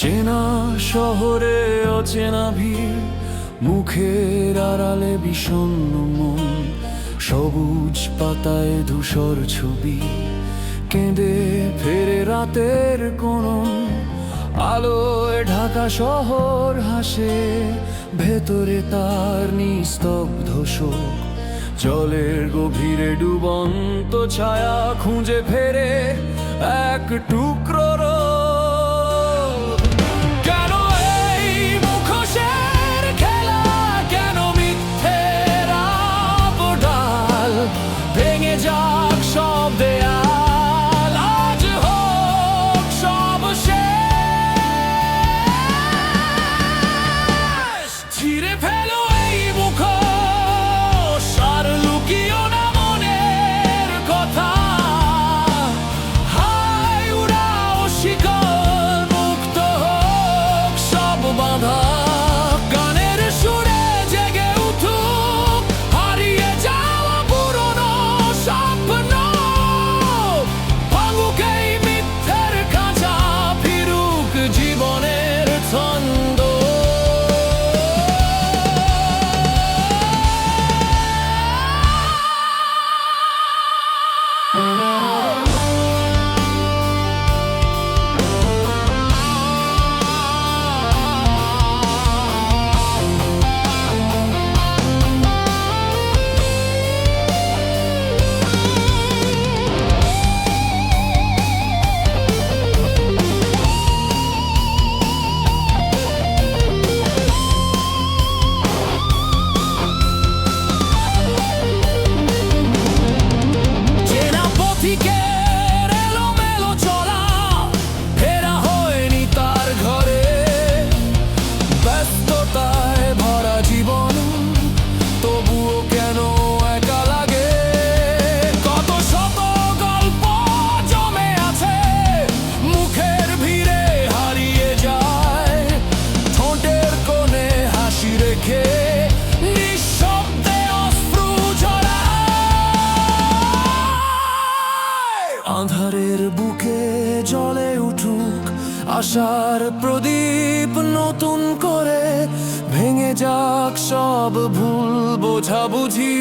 চেনা শহরে অচেনা ভিড়, মুখের আড়ালে বিষণ্ণ মন, সবুজ পাতায় ধূসর ছবি, কেঁদে ফেরে রাতের কোন আলোয় ঢাকা শহর হাসে, ভেতরে তার নিস্তব্ধ শোক, জলের গভীরে ডুবন্ত ছায়া খুঁজে ফেরে, এক টুকরো আধারের বুকে জলে উঠুক আশার প্রদীপ নতুন করে। ভেঙে যাক সব ভুল বোঝাবুঝি।